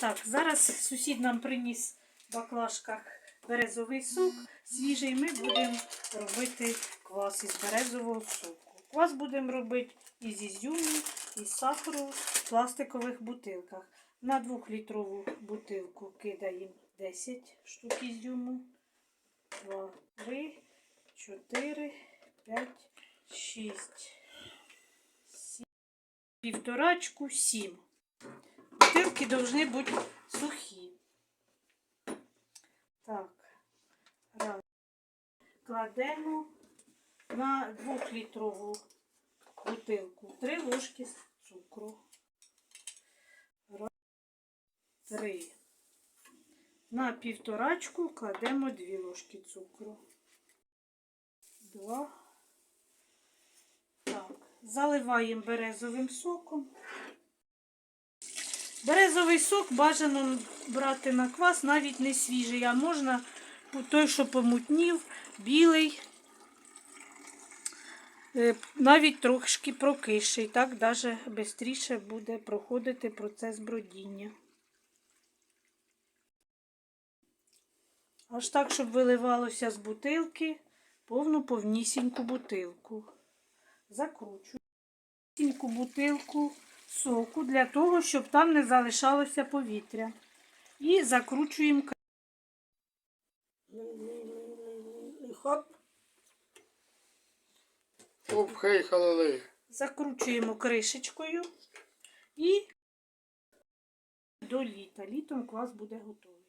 Так, зараз сусід нам приніс в баклажках березовий сок свіжий. Ми будемо робити квас із березового соку. Квас будемо робити із ізюму, із сахару в пластикових бутилках. На 2-літрову бутилку кидаємо 10 штук ізюму. 2, 3, 4, 5, 6, 7, півторачку, 7. Бутилки повинні бути сухі. Так, раз. Кладемо на 2-літрову бутилку 3 ложки цукру. Раз, три. На півторачку кладемо 2 ложки цукру. Два. Так, заливаємо березовим соком. Березовий сок бажано брати на квас, навіть не свіжий, а можна той, що помутнів, білий, е, навіть трошки прокисший. Так навіть швидше буде проходити процес бродіння. Аж так, щоб виливалося з бутилки повну повнісіньку бутилку. Закручую бутилку соку для того, щоб там не залишалося повітря. І закручуємо кра- Хоп. Хей, халалей. закручуємо кришечкою і до літа. Літом квас буде готовий.